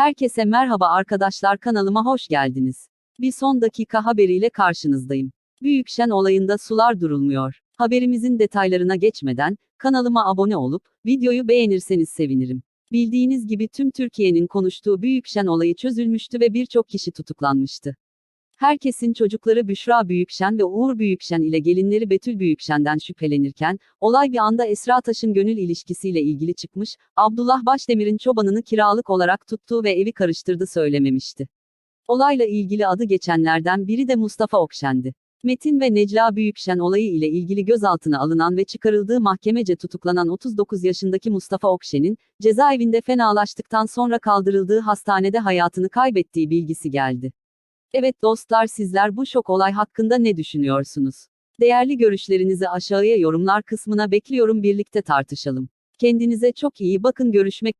Herkese merhaba arkadaşlar kanalıma hoş geldiniz. Bir son dakika haberiyle karşınızdayım. Büyükşen olayında sular durulmuyor. Haberimizin detaylarına geçmeden, kanalıma abone olup, videoyu beğenirseniz sevinirim. Bildiğiniz gibi tüm Türkiye'nin konuştuğu Büyükşen olayı çözülmüştü ve birçok kişi tutuklanmıştı. Herkesin çocukları Büşra Büyükşen ve Uğur Büyükşen ile gelinleri Betül Büyükşen'den şüphelenirken, olay bir anda Esra Taş'ın gönül ilişkisiyle ilgili çıkmış, Abdullah Başdemir'in çobanını kiralık olarak tuttuğu ve evi karıştırdı söylememişti. Olayla ilgili adı geçenlerden biri de Mustafa Okşen'di. Metin ve Necla Büyükşen olayı ile ilgili gözaltına alınan ve çıkarıldığı mahkemece tutuklanan 39 yaşındaki Mustafa Okşen'in, cezaevinde fenalaştıktan sonra kaldırıldığı hastanede hayatını kaybettiği bilgisi geldi. Evet dostlar sizler bu şok olay hakkında ne düşünüyorsunuz? Değerli görüşlerinizi aşağıya yorumlar kısmına bekliyorum birlikte tartışalım. Kendinize çok iyi bakın görüşmek